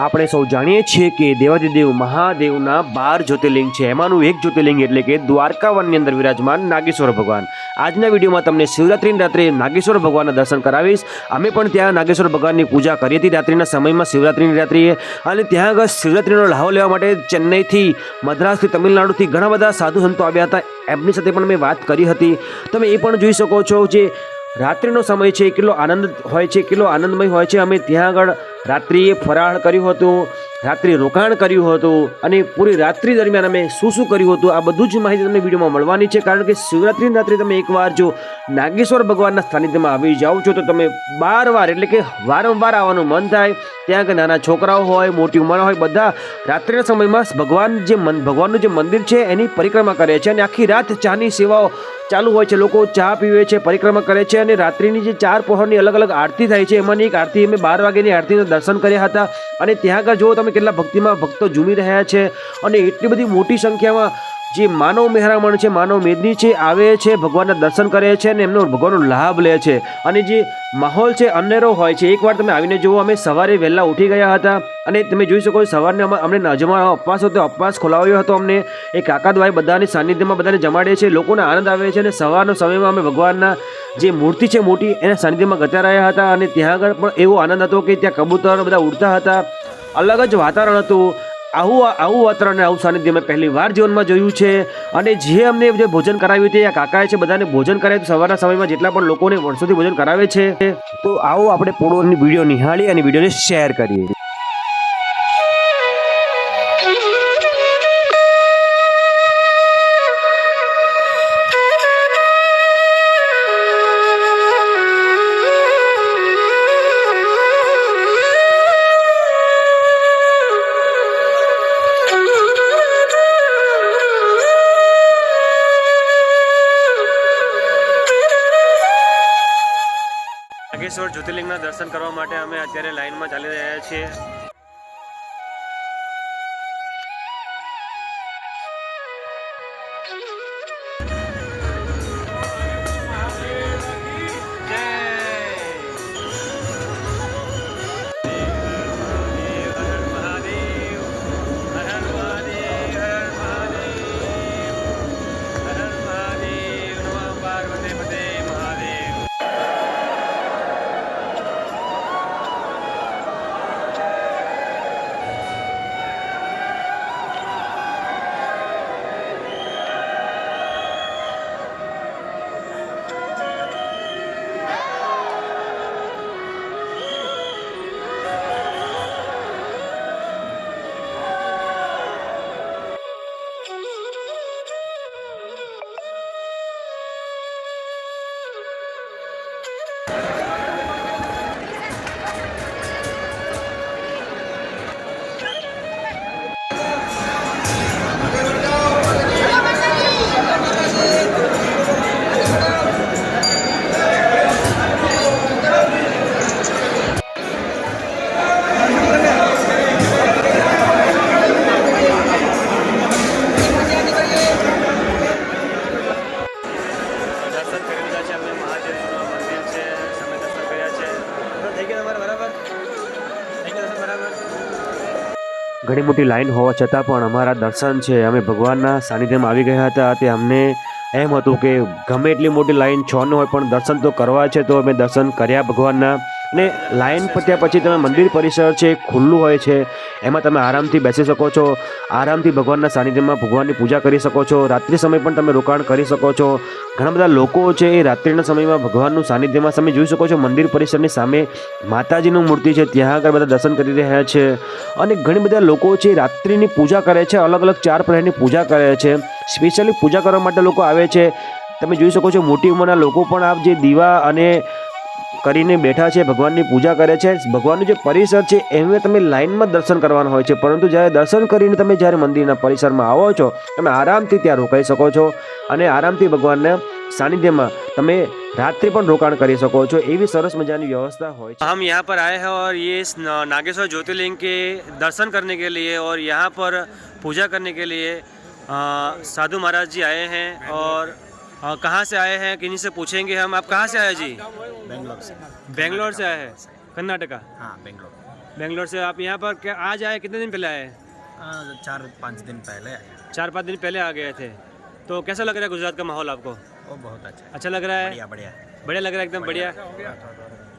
આપણે સૌ જાણીએ છીએ કે દેવાદિદેવ મહાદેવના બાર જ્યોતિર્લિંગ છે. એમાંનું એક જ્યોતિર્લિંગ એટલે કે દ્વારકા વનની અંદર વિરાજમાન નાગેશ્વર ભગવાન. આજના વિડીયોમાં તમને શિવરાત્રિની રાત્રે નાગેશ્વર ભગવાનના દર્શન કરાવીશ. અમે પણ ત્યાં નાગેશ્વર ભગવાનની પૂજા કરી હતી રાત્રિના સમયમાં શિવરાત્રિની રાત્રિએ. અને ત્યાં આગળ શિવરાત્રિનો લાહો લેવા માટે ચેન્નઈથી, મદ્રાસથી, તમિલનાડુથી ઘણા બધા સાધુ સંતો આવ્યા હતા. એમની સાથે પણ મેં વાત કરી હતી. તમે એ પણ જોઈ શકો છો જે રાત્રિનો સમય છે, કેટલો આનંદ હોય છે, કેટલો આનંદમય હોય છે. અમે ત્યાં આગળ રાત્રિએ ફરાળ કર્યું હતું, રાત્રિ રોકાણ કર્યું હતું અને પૂરી રાત્રિ દરમિયાન અમે શું શું કર્યું હતું, આ બધું જ માહિતી તમને વિડીયોમાં મળવાની છે. કારણ કે શિવરાત્રિની રાત્રે તમે એકવાર જો નાગેશ્વર ભગવાનના સાનિધ્યમાં આવી જાઓ છો, તો તમે બાર વાર એટલે કે વારંવાર આવવાનું મન થાય. ત્યાં આગળ નાના છોકરાઓ હોય, મોટી ઉંમર હોય, બધા રાત્રિના સમયમાં ભગવાન જે મન, ભગવાનનું જે મંદિર છે, એની પરિક્રમા કરે છે અને આખી રાત ચાની સેવાઓ ચાલુ હોય છે, લોકો ચા પીવે છે, પરિક્રમા કરે છે અને રાત્રિની જે ચાર પહોરની અલગ અલગ આરતી થાય છે, એમાંની એક આરતી અમે બાર વાગ્યાની આરતીના દર્શન કર્યા હતા. અને ત્યાં આગળ જુઓ તમે કેટલા ભક્તિમાં ભક્તો ઝૂમી રહ્યા છે અને એટલી બધી મોટી સંખ્યામાં જે માનવ મહેરામણ છે, માનવ મેદની છે, આવે છે, ભગવાનના દર્શન કરે છે અને એમનો ભગવાનનો લાભ લે છે. અને જે માહોલ છે, અનેરો હોય છે, એકવાર તમે આવીને જુઓ, અમે સવારે વહેલા ઉઠી ગયા હતા અને તમે જોઈ શકો સવારને અમે અમને નજમાં અપવાસ હતો અપવાસ ખોલાવ્યો હતો અમને. એ કાકાદભાઈ બધાની સાનિધ્યમાં બધાને જમાડે છે, લોકોને આનંદ આવે છે અને સવારના સમયમાં અમે ભગવાનના જે મૂર્તિ છે મોટી એના સાનિધ્યમાં ગતા રહ્યા હતા અને ત્યાં આગળ પણ એવો આનંદ હતો કે ત્યાં કબૂતર બધા ઉડતા હતા. અલગ જ વાતાવરણ હતું. આવું આવું વાતાવરણ આવું સાનિધ્ય મેં પહેલી વાર જીવનમાં જોયું છે. અને જે અમને જે ભોજન કરાવ્યું તે આ કાકાએ છે, બધાને ભોજન કરાવ્યું સવારના સમયમાં જેટલા પણ લોકોને વર્ષોથી ભોજન કરાવે છે. તો આવો આપણે પોળોની વીડિયો નિહાળી અને વિડીયોને શેર કરીએ. નાગેશ્વર જ્યોતિર્લિંગના દર્શન કરવા માટે અમે અત્યારે લાઈનમાં ચાલી રહ્યા છીએ. ઘણી મોટી લાઈન હોવા છતાં પણ અમારા દર્શન છે. અમે ભગવાનના સાનિધ્યમાં આવી ગયા હતા. તે અમને એમ હતું કે ગમે એટલી મોટી લાઈન છ ન હોય પણ દર્શન તો કરવા છે, તો અમે દર્શન કર્યા ભગવાનના. ને લાઈન પત્યા પછી તમે મંદિર પરિસર છે ખુલ્લું હોય છે. એમાં તમે આરામથી બેસી શકો છો. આરામથી ભગવાનના સાનિધ્યમાં ભગવાનની પૂજા કરી શકો છો. રાત્રિ સમય પણ તમે રોકાણ કરી શકો છો. ઘણા બધા લોકો છે, એ રાત્રિના સમયમાં ભગવાનનું સાનિધ્યમાં તમે જોઈ શકો છો. મંદિર પરિસરની સામે માતાજીનું મૂર્તિ છે. ત્યાં આગળ બધા દર્શન કરી રહ્યા છે. અને ઘણી બધા લોકો છે રાત્રિની પૂજા કરે છે. અલગ અલગ ચાર પ્રહરની પૂજા કરે છે. સ્પેશિયલી પૂજા કરવા માટે લોકો આવે છે. તમે જોઈ શકો છો, મોટી ઉંમરના લોકો પણ આ જે દીવા અને કરીને બેઠા છે ભગવાનની પૂજા કરે છે. ભગવાનનું જે પરિસર છે એમને તમે લાઇનમાં દર્શન કરવાના હોય છે. પરંતુ જ્યારે દર્શન કરીને તમે જ્યારે મંદિરના પરિસરમાં આવો છો તમે આરામથી ત્યાં રોકાઈ શકો છો અને આરામથી ભગવાનના સાનિધ્યમાં તમે रात्रि પણ રોકાણ કરી શકો છો. એવી સરસ મજાની વ્યવસ્થા હોય हो हम यहाँ पर आए हैं और ये नागेश्वर ज्योतिर्लिंग के दर्शन करने के लिए और यहाँ पर पूजा करने के लिए आ, साधु महाराज जी आए अ, कहाँ से आए हैं? किन्हीं से पूछेंगे हम? आप कहाँ से आए जी? बेंगलोर से। बेंगलोर से आए हैं? कर्नाटका। हाँ बेंगलोर। बेंगलोर से आप यहाँ पर क्या आज आए? कितने दिन पहले आए? हाँ, चार पाँच दिन पहले चार पाँच दिन पहले आ गए थे। तो कैसा लग रहा है गुजरात का माहौल आपको? वो बहुत अच्छा अच्छा लग रहा है? बढ़िया बढ़िया। बढ़िया लग रहा है एकदम बढ़िया?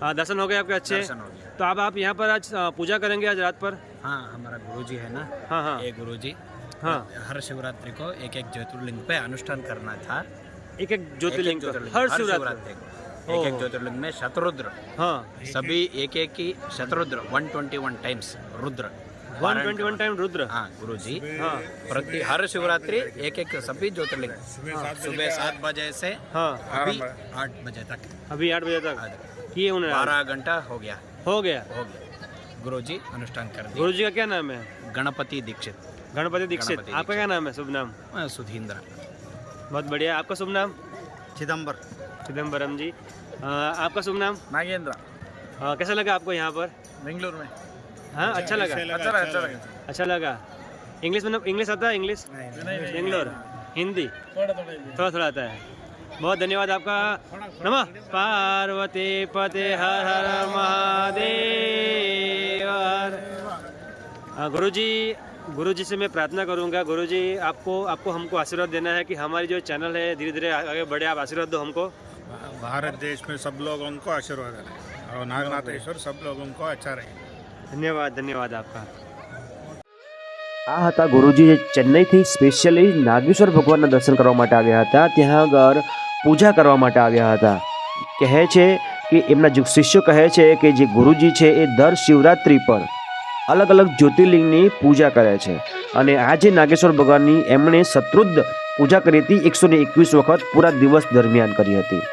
हाँ दर्शन हो गए आपके अच्छे? हो तो अब आप यहाँ पर आज पूजा करेंगे आज रात पर? हाँ हमारा गुरु जी है ना? हाँ हाँ। ये गुरुजी। हाँ। हर शिवरात्रि को एक एक ज्योतिर्लिंग पे अनुष्ठान करना था। एक एक ज्योतिर्लिंग हर शिवरात्रि। एक एक ज्योतिर्लिंग में शतरुद्र। हाँ। सभी एक एक की Shatarudra 121 times Rudra. One twenty one time Rudra. हाँ गुरुजी। हाँ। प्रति हर शिवरात्रि एक एक सभी ज्योतिर्लिंग। सुबह सात बजे से हाँ। अभी आठ बजे तक। अभी आठ बजे तक। किए उन्होंने बारह घंटा हो गया। हो गया। हो गया। गुरु जी अनुष्ठान कर गुरु जी का क्या नाम है? गणपति दीक्षित। गणपति दीक्षित। आपका क्या नाम है? शुभ नाम। सुधींद्र। बहुत बढ़िया। आपका शुभ नाम? चिदम्बर चिदम्बरम जी। अ, आपका शुभ नाम? नागेंद्र। कैसा लगा आपको यहाँ पर? बेंगलुरु में। हाँ अच्छा लगा? अच्छा लगा अच्छा लगा अच्छा लगा। इंग्लिश में इंग्लिश आता है इंग्लिश? बेंगलोर। हिंदी। थोड़ा थोड़ा आता है। बहुत धन्यवाद आपका। नमः। पार्वती पते हर हर महादेव। गुरु जी गुरु जी से मैं प्रार्थना करूंगा गुरु जी आपको आपको हमको आशीर्वाद देना है कि हमारी जो चैनल है धीरे धीरे आगे बढ़े आप आशीर्वाद दो हमको भारत देश में सब लोगों को आशीर्वाद रहे और नागनाथेश्वर सब लोगों को अच्छा रहे ધન્યવાદ ધન્યવાદ આપકા આ હતા ગુરુજી જે ચેન્નઈથી સ્પેશિયલી નાગેશ્વર ભગવાનના દર્શન કરવા માટે આવ્યા હતા ત્યાં આગળ પૂજા કરવા માટે આવ્યા હતા કહે છે કે એમના જે શિષ્યો કહે છે કે જે ગુરુજી છે એ દર શિવરાત્રિ પર અલગ અલગ જ્યોતિર્લિંગની પૂજા કરે છે. અને આજે નાગેશ્વર ભગવાનની એમણે શત્રુદ્ધ પૂજા કરી હતી, એકસો ને એકવીસ વખત પૂરા દિવસ દરમિયાન કરી હતી.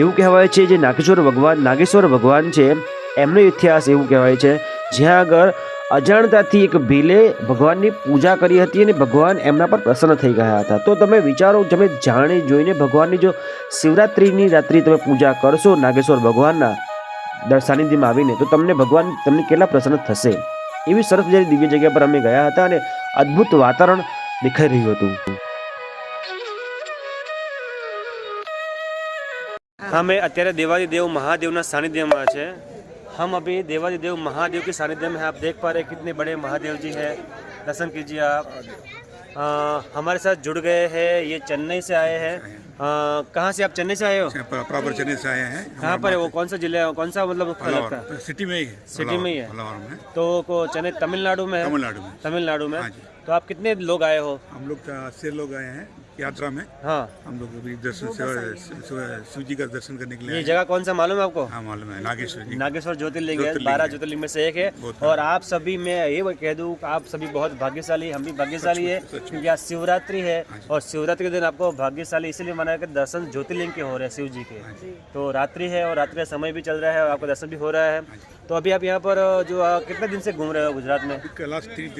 એવું કહેવાય છે જે નાગેશ્વર ભગવાન નાગેશ્વર ભગવાન છે, એમનો ઇતિહાસ એવું કહેવાય છે, જ્યાં આગળ અજાણતાથી એક ભીલે ભગવાનની પૂજા કરી હતી અને ભગવાન એમના પર પ્રસન્ન થઈ ગયા હતા. તો તમે વિચારો, તમે જાણી જોઈને ભગવાનની જો શિવરાત્રિની રાત્રિ તમે પૂજા કરશો નાગેશ્વર ભગવાનના સાનિધ્યમાં આવીને, તો તમને ભગવાન તમને કેટલા પ્રસન્ન થશે? એવી સરસ મજાની દિવ્ય જગ્યા પર અમે ગયા હતા અને અદ્ભુત વાતાવરણ દેખાઈ રહ્યું હતું અમે અત્યારે देवादी देव महादेव ना सानिध्य में है हम अभी देवादी देव महादेव के सानिध्य में आप देख पा रहे हैं कितने बड़े महादेव जी हैं दर्शन कीजिए आप अ, हमारे साथ जुड़ गए हैं ये चेन्नई से आए हैं। कहाँ से आप चेन्नई से आए हो? प्रॉपर चेन्नई से आए हैं। कहाँ पर है वो? कौन सा जिला है? कौन सा मतलब लगता है? सिटी में ही है सिटी में ही है। में। तो को चेन्नई तमिलनाडु में है? तमिलनाडु में। तमिलनाडु में। हाँ तो आप कितने लोग आए हो? हम लोग अस्सी लोग आए हैं। यात्रा में। हाँ। हम लोग अभी दर्शन शिव जी का दर्शन करने के लिए ये जगह कौन सा मालूम है आपको? हाँ मालूम है। नागेश्वर जी। नागेश्वर ज्योतिर्लिंग है बारह ज्योतिर्लिंग में से एक है। और आप सभी मैं ये कह दूँ आप सभी बहुत भाग्यशाली हम भी भाग्यशाली है। क्योंकि आज शिवरात्रि है हाँ और शिवरात्रि के दिन आपको भाग्यशाली इसलिए मना है कि दर्शन ज्योतिर्लिंग के हो रहे हैं शिव जी के। हाँ तो रात्रि है और रात्रि का समय भी चल रहा है और आपका दर्शन भी हो रहा है। हाँ तो अभी आप यहाँ पर जो कितने दिन से घूम रहे हो गुजरात में?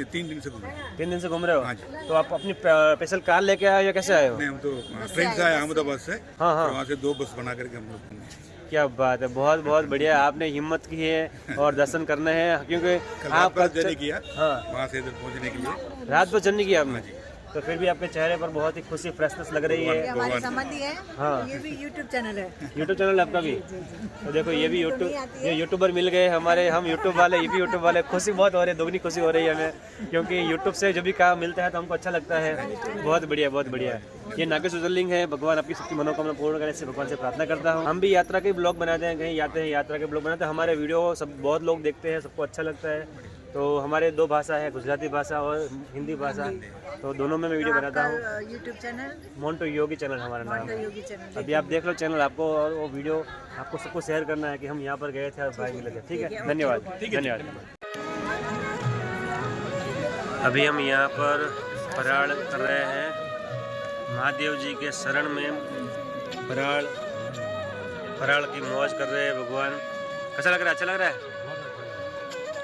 तीन दिन से घूमे तीन दिन से घूम रहे हाँ? हो तो आप अपनी स्पेशल कार लेके आए हो या कैसे आए हो? नहीं हम तो ट्रेन से आए अहमदाबाद से। हाँ हाँ। वहाँ से दो बस बना करके हम लोग क्या बात है बहुत बहुत बढ़िया आपने हिम्मत की है और दर्शन करने हैं क्योंकि आप किया हाँ। वहाँ से इधर पहुँचने के लिए। रात भर जर्नी किया आपने? हाँ। तो फिर भी आपके चेहरे पर बहुत ही खुशी फ्रेशनेस लग रही है। हमारे संबंधी है हाँ। ये भी यूट्यूब चैनल है। यूट्यूब चैनल आपका भी? तो देखो ये भी यूट्यूब ये यूट्यूबर मिल गए हमारे हम यूट्यूब वाले ये भी यूट्यूब वाले। खुशी बहुत हो रही है दोगुनी खुशी हो रही है हमें। क्योंकि यूट्यूब से जो भी काम मिलता है तो हमको अच्छा लगता है। बहुत बढ़िया बहुत बढ़िया। ये नागेश ज्योतिर्लिंग है भगवान आपकी सबकी मनोकामना पूर्ण करे से भगवान से प्रार्थना करता हूँ। हम भी यात्रा के ब्लॉग बनाते हैं कहीं जाते हैं यात्रा के ब्लॉग बनाते हैं। हमारे वीडियो सब बहुत लोग देखते हैं सबको अच्छा लगता है। तो हमारे दो भाषा है गुजराती भाषा और हिंदी भाषा। तो दोनों में मैं वीडियो बनाता हूँ। YouTube channel Monto Yogi channel हमारा नाम है। योगी चैनल अभी आप देख लो चैनल आपको और वो वीडियो आपको सबको शेयर करना है कि हम यहाँ पर गए थे और भाई मिले थे। ठीक है? धन्यवाद। धन्यवाद। अभी हम यहाँ पर फराड़ कर रहे हैं। महादेव जी के शरण में फराड़ फराड़ की मौज कर रहे हैं भगवान। कैसा लग रहा है? अच्छा लग रहा है?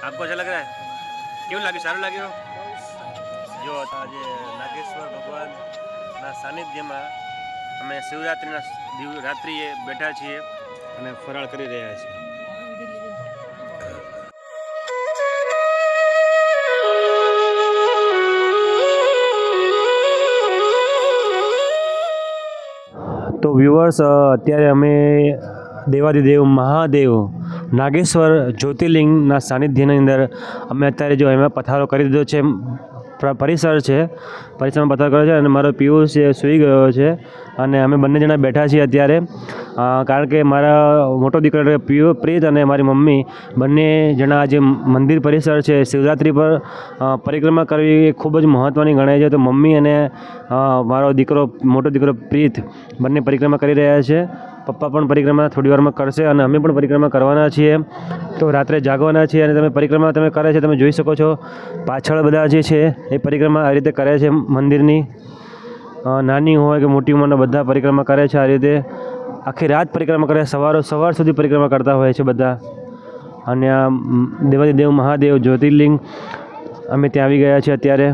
आपको अच्छा लग रहा है કેવું લાગ્યું સારું લાગ્યું જો આજે નાગેશ્વર ભગવાનના સાનિધ્યમાં અમે શિવરાત્રિના દિવ રાત્રિએ બેઠા છીએ અને ફરાળ કરી રહ્યા છીએ તો વ્યુઅર્સ અત્યારે અમે દેવાદિદેવ મહાદેવ નાગેશ્વર જ્યોતિર્લિંગના સાનિધ્યની અંદર અમે અત્યારે જો એમાં પથારો કરી દીધો છે પરિસર છે, પરિસરમાં પથારો કર્યો છે અને મારો પિયુષ છે સૂઈ ગયો છે અને અમે બંને જણા બેઠા છીએ અત્યારે. કારણ કે મારા મોટો દીકરો પિયુ પ્રીત અને મારી મમ્મી બંને જણા જે મંદિર પરિસર છે, શિવરાત્રિ પર પરિક્રમા કરવી એ ખૂબ જ મહત્ત્વની ગણાય છે. તો મમ્મી અને મારો દીકરો, મોટો દીકરો પ્રીત બંને પરિક્રમા કરી રહ્યા છે. પપ્પા પણ પરિક્રમા થોડી વારમાં કરશે અને અમે પણ પરિક્રમા કરવાના છીએ. તો રાત્રે જાગવાના છીએ અને તમે પરિક્રમા તમે કરે છે તમે જોઈ શકો છો. પાછળ બધા જે છે એ પરિક્રમા આ રીતે કરે છે મંદિરની. નાની હોય કે મોટી ઉંમરના બધા પરિક્રમા કરે છે આ રીતે. આખી રાત પરિક્રમા કરે સવારો સવાર સુધી પરિક્રમા કરતા હોય છે બધા. અને આ મ, દેવાદિદેવ મહાદેવ જ્યોતિર્લિંગ અમે ત્યાં આવી ગયા છીએ અત્યારે.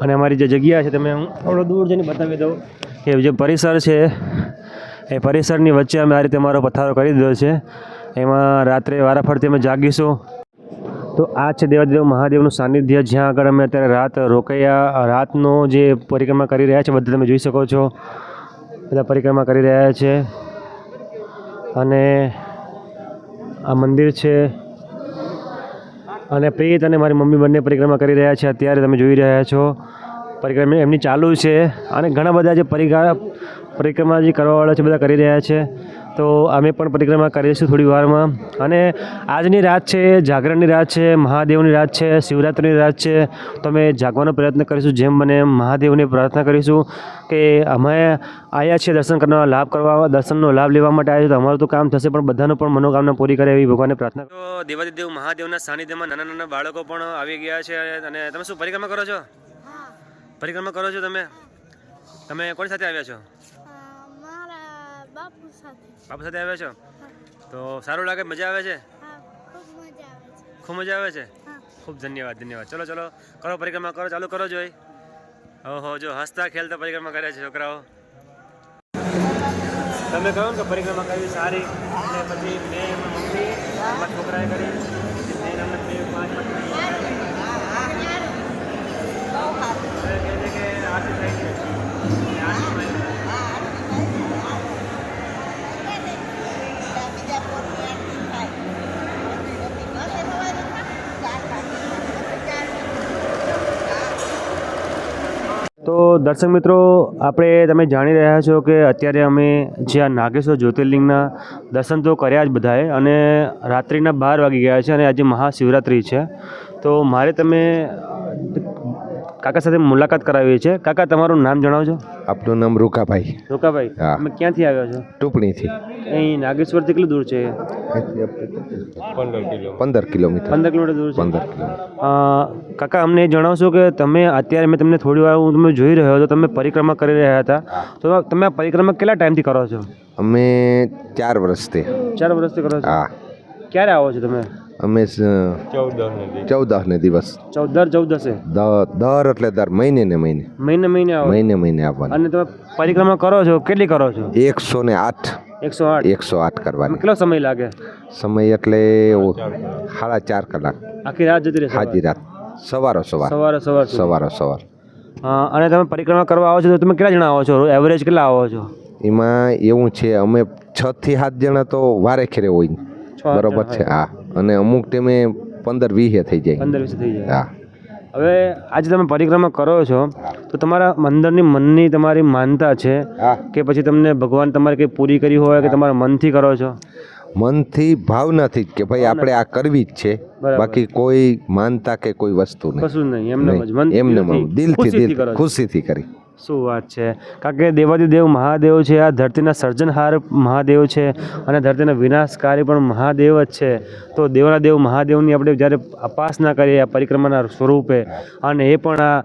અને અમારી જે જગ્યા છે તમે હું થોડો દૂર જઈને બતાવી દઉં કે જે પરિસર છે એ પરિસરની વચ્ચે અમે આ રીતે અમારો પથારો કરી દીધો છે. એમાં રાત્રે વારાફરતી અમે જાગીશું. તો આ છે દેવાદેવ મહાદેવનું સાનિધ્ય. જ્યાં આગળ અમે અત્યારે રાત રોકાયા. રાતનો જે પરિક્રમા કરી રહ્યા છે, બધા તમે જોઈ શકો છો. બધા પરિક્રમા કરી રહ્યા છે. અને આ મંદિર છે. અને પ્રીત અને મારી મમ્મી બંને પરિક્રમા કરી રહ્યા છે. અત્યારે તમે જોઈ રહ્યા છો. પરિક્રમા એમની ચાલુ છે અને ઘણા બધા જે પરિક્રમા પરિક્રમા જે કરવાવાળા છે, બધા કરી રહ્યા છે. તો અમે પણ પરિક્રમા કરીશું થોડી વારમાં. અને આજની રાત છે, જાગરણની રાત છે, મહાદેવની રાત છે, શિવરાત્રિની રાત છે. તો અમે જાગવાનો પ્રયત્ન કરીશું, જેમ એમ મહાદેવની પ્રાર્થના કરીશું કે અમે આવ્યા છીએ દર્શન કરવા લાભ કરવા, દર્શનનો લાભ લેવા માટે આવ્યા છે તો અમારું તો કામ થશે, પણ બધાનું પણ મનોકામના પૂરી કરે એવી ભગવાનને પ્રાર્થના તો દેવાદેવ મહાદેવના સાનિધ્યમાં નાના નાના બાળકો પણ આવી ગયા છે. અને તમે શું પરિક્રમા કરો છો? પરિક્રમા કરો છો તમે? તમે કોની સાથે આવ્યા છો? બાપુ સાથે. આવ્યા છો? તો સારું લાગે? મજા આવે છે? ખૂબ મજા આવે છે. ખૂબ ધન્યવાદ ધન્યવાદ. ચલો ચલો. કરો પરિક્રમા કરો. ચાલુ કરો જોઈ. ઓહો જો હસતા ખેલતા પરિક્રમા કરે છે છોકરાઓ. તમે કહો ને કે પરિક્રમા કરવી સારી. અને પછી મેં મમ્મી છોકરાએ કરી. તો દર્શક મિત્રો આપણે તમે જાણી રહ્યા છો કે અત્યારે અમે જે આ નાગેશ્વર જ્યોતિર્લિંગના દર્શન તો કર્યા જ બધાએ અને રાત્રિના બાર વાગી ગયા છે અને આજે મહાશિવરાત્રિ છે. તો મારે તમે કાકા સાથે મુલાકાત કરાવી છે કાકા તમારું નામ જણાવજો. આપનું નામ રૂકાભાઈ રૂકાભાઈ. તમે ક્યાંથી આવ્યા છો? ટુકડીથી અહીં નાગેશ્વરથી કેટલું દૂર છે? પંદર કિલોમીટર. પંદર કિલોમીટર દૂર છે. પંદર કિલોમીટર. કાકા અમને જણાવશો કે તમે અત્યારે મેં તમને થોડી વાર હું તમે જોઈ રહ્યો હતો તમે પરિક્રમા કરી રહ્યા હતા. તો તમે આ પરિક્રમા કેટલા ટાઈમથી કરો છો? અમે ચાર વર્ષથી. ચાર વર્ષથી કરો છો? હા. ક્યારે આવો છો તમે? અમે ચૌદહ ને દિવસ. ચૌદ દર ચૌદસે? દ- દર એટલે દર મહિને ને મહિને. મહિને મહિને મહિને મહિને આપવાનું અને તમે પરિક્રમા કરો છો? કેટલી કરો છો? એકસો ને આઠ. એકસો આઠ. એકસો આઠ કરવાની. કેટલો સમય લાગે? સમય એટલે સાડા ચાર કલાક. આખી રાત જતી રહેશે? હાજી રાત. સવારો સવાર. સવારો સવાર સવારો સવાર. હા અને તમે પરિક્રમા કરવા આવો છો તો તમે કેટલા જણા આવો છો? એવરેજ કેટલા આવો છો? એમાં એવું છે અમે છ થી સાત જણા તો વારે ખેરે હોય. બરોબર છે હા. અને અમુક ટાઈમે પંદર વીસે થઈ જાય. પંદર વીસ થઈ જાય. હા. હવે આજે તમે પરિક્રમા કરો છો તો તમારા અંદરની મનની તમારી માનતા છે કે પછી તમને ભગવાન તમારે કંઈ પૂરી કરી હોય કે તમારા મનથી કરો છો? મનથી ભાવનાથી જ કે ભાઈ આપણે આ કરવી જ છે. બાકી કોઈ માનતા કે કોઈ વસ્તુ નહીં. કશું નહીં. એમને એમને દિલથી દિલ ખુશીથી કરી. શું વાત છે? કારણ કે દેવાદિદેવ મહાદેવ છે આ ધરતીના સર્જનહાર મહાદેવ છે અને ધરતીના વિનાશકારી પણ મહાદેવ જ છે. તો દેવના દેવ મહાદેવની આપણે જ્યારે ઉપાસના કરીએ આ પરિક્રમાના સ્વરૂપે અને એ પણ આ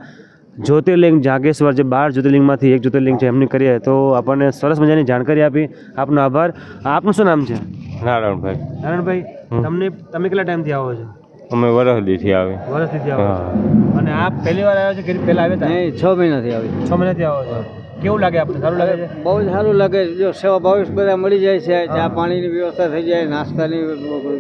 જ્યોતિર્લિંગ જાગેશ્વર જે બાર જ્યોતિર્લિંગમાંથી એક જ્યોતિર્લિંગ છે એમની કરીએ તો આપણને સરસ મજાની જાણકારી આપી. આપનો આભાર. આપનું શું નામ છે? નારાયણભાઈ. નારાયણભાઈ તમને તમે કેટલા ટાઈમથી આવો છો? અમે વરસદીથી આવે. વર્ષથી આવો છો? અને આપ પહેલી વાર આવ્યા છો કે પહેલા આવ્યા હતા? નહીં છ મહિનાથી આવી. છ મહિનાથી આવો છો. કેવું લાગે આપણે સારું લાગે છે? બહુ જ સારું લાગે. છે. જો સેવા ભાવિક બધા મળી જાય છે. ચા પાણીની વ્યવસ્થા થઈ જાય નાસ્તાની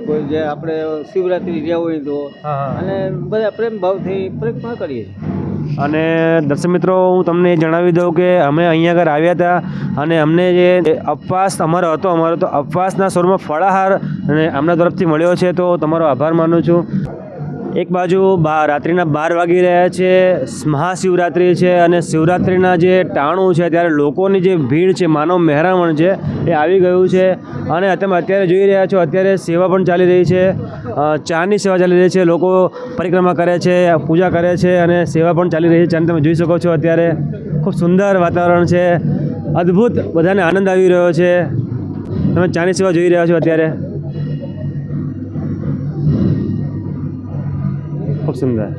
કોઈ જે આપણે શિવરાત્રિ જ્યાં હોય તો. અને બધા પ્રેમ ભાવથી પરિક્રમા કરીએ છીએ. અને દર્શક મિત્રો, હું તમને જણાવી દઉં કે અમે અહીંયા આગળ આવ્યા હતા અને અમને જે અપવાસ અમારો હતો, અમારો તો અપવાસના સ્વરૂપમાં ફળાહાર અને આમના તરફથી મળ્યો છે, તો તમારો આભાર માનું છું. એક બાજુ બા રાત્રિના બાર વાગી રહ્યા છે, મહાશિવરાત્રિ છે અને શિવરાત્રિના જે ટાણું છે, ત્યારે લોકોની જે ભીડ છે, માનવ મહેરામણ છે, એ આવી ગયું છે. અને તમે અત્યારે જોઈ રહ્યા છો, અત્યારે સેવા પણ ચાલી રહી છે. ચાની સેવા ચાલી રહી છે, લોકો પરિક્રમા કરે છે, પૂજા કરે છે અને સેવા પણ ચાલી રહી છે. ચાને તમે જોઈ શકો છો અત્યારે ખૂબ સુંદર વાતાવરણ છે. અદ્ભુત બધાને આનંદ આવી રહ્યો છે. તમે ચાની સેવા જોઈ રહ્યા છો અત્યારે. સુંદર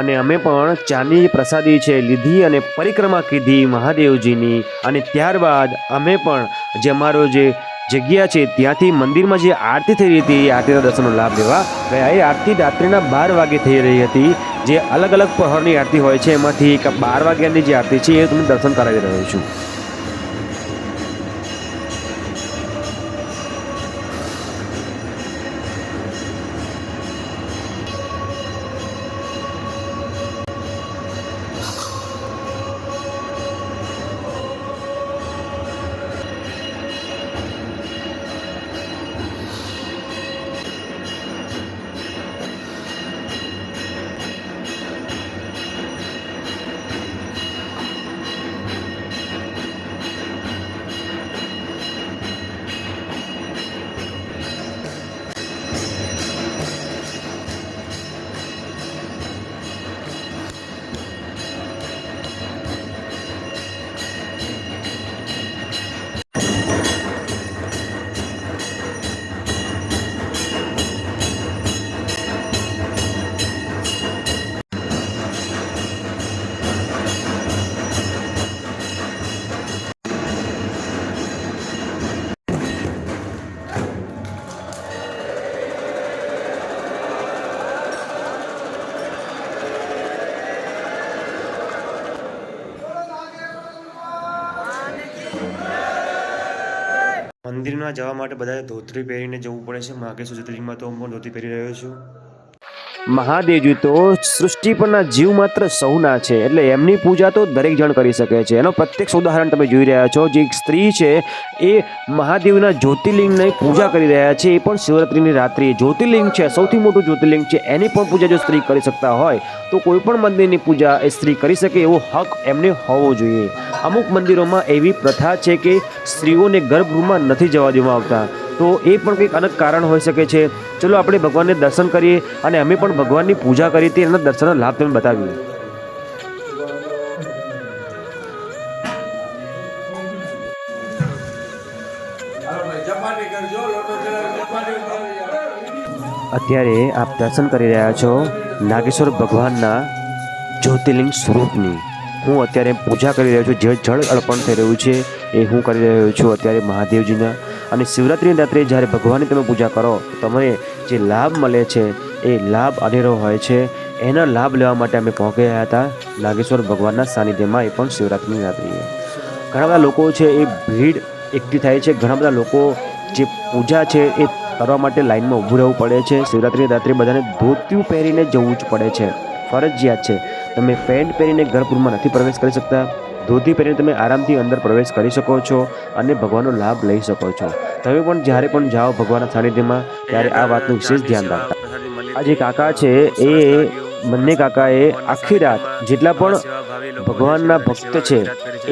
અને અમે પણ ચાની પ્રસાદી છે લીધી અને પરિક્રમા કીધી મહાદેવજીની. અને ત્યારબાદ અમે પણ જે અમારો જે જગ્યા છે ત્યાંથી મંદિરમાં જે આરતી થઈ રહી હતી એ આરતીના દર્શનનો લાભ લેવા ગયા. એ આરતી રાત્રિના બાર વાગે થઈ રહી હતી. જે અલગ અલગ પહોરની આરતી હોય છે, એમાંથી એક બાર વાગ્યાની જે આરતી છે, એ તમને દર્શન કરાવી રહ્યો છું. મંદિરમાં જવા માટે બધાએ ધોતરી પહેરીને જવું પડે છે. માગેશ્વર જ્યોતિર્લિંગમાં તો હું પણ ધોતી પહેરી રહ્યો છું. મહાદેવજી તો સૃષ્ટિ પરના જીવ માત્ર સૌના છે. એટલે એમની પૂજા તો દરેક જણ કરી શકે છે. એનો પ્રત્યક્ષ ઉદાહરણ તમે જોઈ રહ્યા છો. જે સ્ત્રી છે, એ મહાદેવના જ્યોતિર્લિંગની પૂજા કરી રહ્યા છે. એ પણ શિવરાત્રિની રાત્રિ. જ્યોતિર્લિંગ છે, સૌથી મોટું જ્યોતિર્લિંગ છે. એની પણ પૂજા જો સ્ત્રી કરી શકતા હોય, તો કોઈ પણ મંદિરની પૂજા એ સ્ત્રી કરી શકે. એવો હક એમને હોવો જોઈએ. અમુક મંદિરોમાં એવી પ્રથા છે કે સ્ત્રીઓને ગર્ભગૃહમાં નથી જવા દેવામાં આવતા. તો એ પણ કંઈક અલગ કારણ હોઈ શકે છે. ચલો આપણે ભગવાનને દર્શન કરીએ અને અમે પણ ભગવાનની પૂજા કરી તે એના દર્શનનો લાભ તમને બતાવીએ. અત્યારે આપ દર્શન કરી રહ્યા છો નાગેશ્વર ભગવાનના જ્યોતિર્લિંગ સ્વરૂપની. હું અત્યારે પૂજા કરી રહ્યો છું. જે જળ અર્પણ થઈ રહ્યું છે એ હું કરી રહ્યો છું અત્યારે મહાદેવજીના. અને શિવરાત્રિની રાત્રે જ્યારે ભગવાનની તમે પૂજા કરો તમને જે લાભ મળે છે, એ લાભ અનેરો હોય છે. એનો લાભ લેવા માટે અમે પહોંચી ગયા હતા નાગેશ્વર ભગવાનના સાનિધ્યમાં એ પણ શિવરાત્રિની રાત્રિએ. ઘણા બધા લોકો છે એ ભીડ એકઠી થાય છે. ઘણા બધા લોકો જે પૂજા છે એ કરવા માટે લાઇનમાં ઊભું રહેવું પડે છે. શિવરાત્રિની રાત્રે બધાને ધોતિયું પહેરીને જવું જ પડે છે. ફરજિયાત છે. તમે પેન્ટ પહેરીને ગર્ભગૃહમાં નથી પ્રવેશ કરી શકતા. ધોતી પહેરીને તમે આરામથી અંદર પ્રવેશ કરી શકો છો અને ભગવાનનો લાભ લઈ શકો છો. તમે પણ જ્યારે પણ જાઓ ભગવાનના સાનિધ્યમાં, ત્યારે આ વાતનું વિશેષ ધ્યાન રાખતા આ જે કાકા છે, એ બંને કાકાએ આખી રાત જેટલા પણ ભગવાનના ભક્ત છે,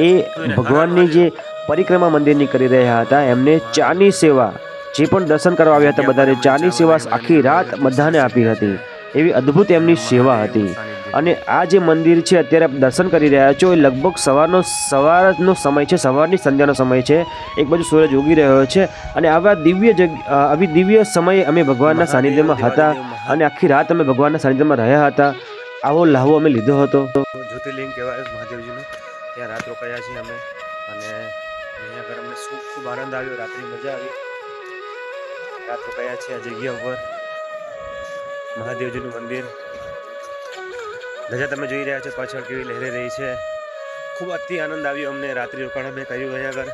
એ ભગવાનની જે પરિક્રમા મંદિરની કરી રહ્યા હતા, એમને ચાની સેવા, જે પણ દર્શન કરવા આવ્યા હતા બધાને, ચાની સેવા આખી રાત બધાને આપી હતી. એવી અદ્ભુત એમની સેવા હતી. અને આ જે મંદિર છે અત્યારે આપ દર્શન કરી રહ્યા છો એ લગભગ સવારનો સવારનો સમય છે સવારની સંધ્યાનો સમય છે. એક બાજુ સૂરજ ઉગી રહ્યો છે અને આવા દિવ્ય જગ આવી દિવ્ય સમયે અમે ભગવાનના સાનિધ્યમાં હતા અને આખી રાત અમે ભગવાનના સાનિધ્યમાં રહ્યા હતા. આવો લહાવો અમે લીધો હતો. જ્યોતિર્લિંગ કહેવાય મહાદેવજીનું. ત્યાં રાત રોકાયા છીએ અમે. અને અહીંયા આગળ અમને ખૂબ ખૂબ આનંદ આવ્યો. રાત્રે મજા આવી. રાત રોકાયા છીએ આ જગ્યા ઉપર. મહાદેવજીનું મંદિર. ધજા તમે જોઈ રહ્યા છો, પાછળ કેવી લહેરે રહી છે. ખૂબ અતિ આનંદ આવ્યો અમને રાત્રિ રોકાણ મેં કહ્યું અહીંયા આગળ.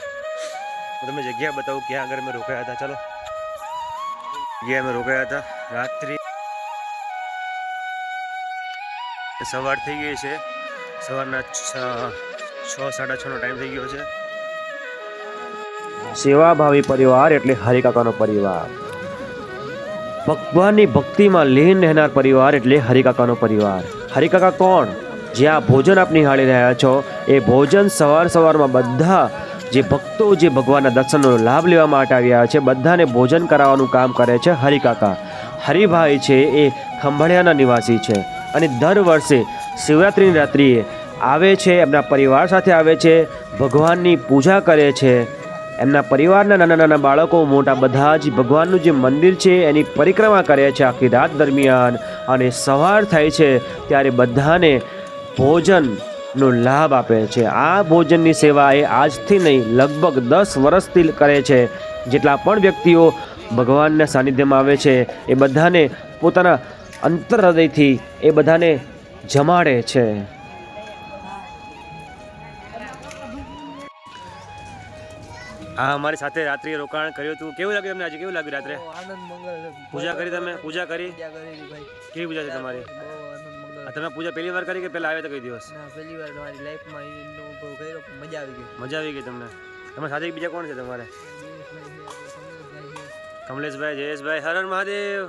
હું તમને જગ્યા બતાવું, ક્યાં આગળ અમે રોકાયા હતા? ચાલો. ગયા અમે રોકાયા હતા. રાત્રિ સવાર થઈ ગઈ છે. સવારના છ સાડા છનો ટાઈમ થઈ ગયો છે. સેવાભાવી પરિવાર એટલે હરિકાકાનો પરિવાર. ભગવાનની ભક્તિમાં લીન રહેનાર પરિવાર એટલે હરિકાકાનો પરિવાર. હરિકાકા કોણ? જે આ ભોજન આપ નિહાળી રહ્યા છો, એ ભોજન સવાર સવારમાં બધા જે ભક્તો જે ભગવાનના દર્શનનો લાભ લેવા માટે આવ્યા છે, બધાને ભોજન કરાવવાનું કામ કરે છે હરિકાકા. હરિભાઈ છે, એ ખંભાળિયાના નિવાસી છે અને દર વર્ષે શિવરાત્રિની રાત્રિએ આવે છે, એમના પરિવાર સાથે આવે છે, ભગવાનની પૂજા કરે છે એમના પરિવારના નાના નાના બાળકો મોટા બધા જ ભગવાનનું જે મંદિર છે, એની પરિક્રમા કરે છે આખી રાત દરમિયાન અને સવાર થાય છે ત્યારે બધાને ભોજનનો લાભ આપે છે. આ ભોજનની સેવા એ આજથી નહીં, લગભગ દસ વર્ષથી કરે છે. જેટલા પણ વ્યક્તિઓ ભગવાનના સાનિધ્યમાં આવે છે, એ બધાને પોતાના અંતર હૃદયથી એ બધાને જમાડે છે. આ અમારી સાથે રાત્રિ રોકાણ કર્યું હતું. કેવું લાગ્યું તમને આજે? કેવું લાગ્યું રાત્રે? આનંદ મંગળ પૂજા કરી તમે? પૂજા કરી? કેવી પૂજા છે તમારી? તમે પૂજા પહેલી વાર કરી કે પહેલા આવ્યા તો કઈ દિવસ? પહેલી વાર તમારી લાઈફમાં અનુભવ કર્યો મજા આવી ગઈ. મજા આવી ગઈ તમને? તમે સાથે બીજા કોણ છે તમારે? કમલેશભાઈ જયેશભાઈ હર મહાદેવ.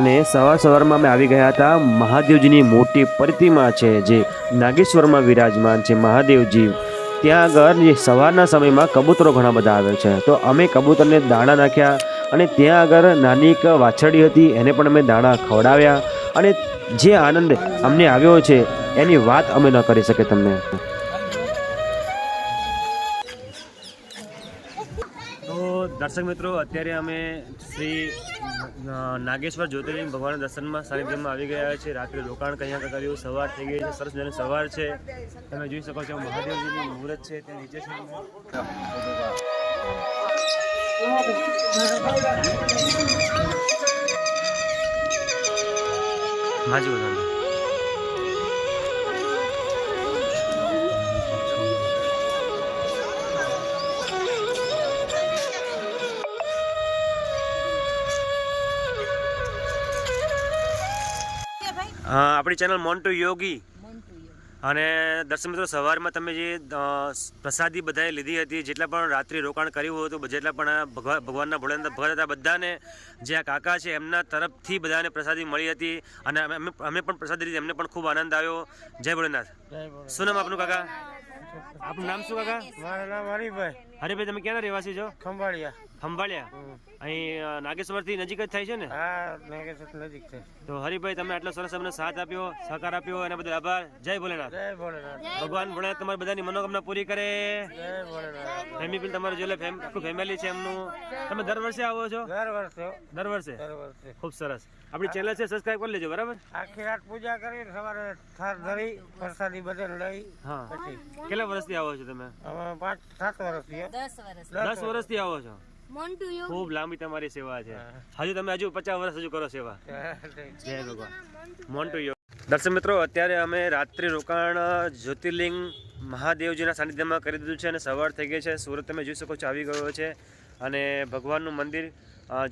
અને સવાર સવારમાં અમે આવી ગયા હતા. મહાદેવજીની મોટી પ્રતિમા છે, જે નાગેશ્વરમાં વિરાજમાન છે મહાદેવજી. ત્યાં આગળ જે સવારના સમયમાં કબૂતરો ઘણા બધા આવે છે. તો અમે કબૂતરને દાણા નાખ્યા અને ત્યાં આગળ નાની એક વાછરડી હતી, એને પણ અમે દાણા ખવડાવ્યા. અને જે આનંદ અમને આવ્યો છે, એની વાત અમે ન કરી શકીએ તમને. દર્શક મિત્રો, અત્યારે અમે શ્રી નાગેશ્વર જ્યોતિર્લિંગ ભગવાનના દર્શનમાં સાનિધ્યમાં આવી ગયા છે રાત્રે રોકાણ કયા કર્યું સવાર થઈ ગઈ છે. સરસ મજાની સવાર છે. તમે જોઈ શકો છો, મહાદેવજીની મુહૂર્ત છે. તે નીચે છે હાજી બધાને આપણી ચેનલ મોન્ટુ યોગી. અને દર્શક મિત્રો સવારમાં તમે જે પ્રસાદી બધાએ લીધી હતી જેટલા પણ રાત્રિ રોકાણ કર્યું હતું જેટલા પણ ભગવાનના ભોળાનાથ ભગત હતા બધાને જે આ કાકા છે એમના તરફથી બધાને પ્રસાદી મળી હતી. અને અમે અમે- પણ પ્રસાદી લીધી એમને પણ ખૂબ આનંદ આવ્યો. જય ભોળેનાથ. શું નામ આપનું કાકા? આપનું નામ શું કાકા? મારું નામ હરિભાઈ હરિભાઈ તમે ક્યાંના રહેવાસી છો? ખંભાળિયા. ખંભાળિયા? અહીં નાગેશ્વરથી નજીક જ થાય છે ને? હા નાગેશ્વર નજીક છે. તો હરિભાઈ તમે આટલો સરસ અમને સાથ આપ્યો સહકાર આપ્યો એના બદલ આભાર. જય ભોલેનાથ. જય ભોલેનાથ. ભગવાન ભોળાનાથ તમારી બધાની મનોકામના પૂરી કરે. જય ભોલેનાથ. ફેમિલી તમારે જોડે ફેમ આખું ફેમિલી છે એમનું. તમે દર વર્ષે આવો છો? દર વર્ષે. દર વર્ષે? દર વર્ષે. ખૂબ સરસ. આપણી ચેનલ છે સબસ્ક્રાઇબ કરી લેજો બરાબર? આખી રાત પૂજા કરી સવારે થાર ધરી પ્રસાદી બધે લઈ હા. કેટલા વર્ષથી આવો છો તમે? પાંચ સાત વર્ષ થયા દસ વર્ષથી આવો છો? ખૂબ લાંબી તમારી સેવા છે. હજુ તમે હજુ પચાસ વર્ષ હજુ કરો સેવા. જય જય ભગવાન. મોન્ટુ યોગ દર્શક મિત્રો અત્યારે અમે રાત્રિ રોકાણ જ્યોતિર્લિંગ મહાદેવજીના સાનિધ્યમાં કરી દીધું છે અને સવાર થઈ ગઈ છે. સુરત તમે જોઈ શકો છો આવી ગયો છે અને ભગવાનનું મંદિર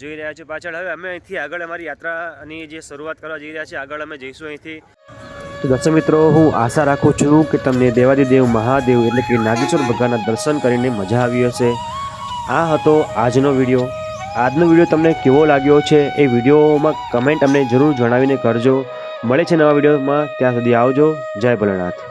જોઈ રહ્યા છો પાછળ. હવે અમે અહીંથી આગળ અમારી યાત્રાની જે શરૂઆત કરવા જઈ રહ્યા છીએ આગળ અમે જઈશું અહીંથી. તો દર્શક મિત્રો હું આશા રાખું છું કે તમને દેવાદિદેવ મહાદેવ એટલે કે નાગેશ્વર ભગવાનના દર્શન કરીને મજા આવી હશે. આ હતો આજનો વીડિયો. આજનો વીડિયો તમને કેવો લાગ્યો છે એ વિડીયોમાં કમેન્ટ અમને જરૂર જણાવીને કરજો. મળે છે નવા વિડીયોમાં. ત્યાં સુધી આવજો. જય ભોલેનાથ.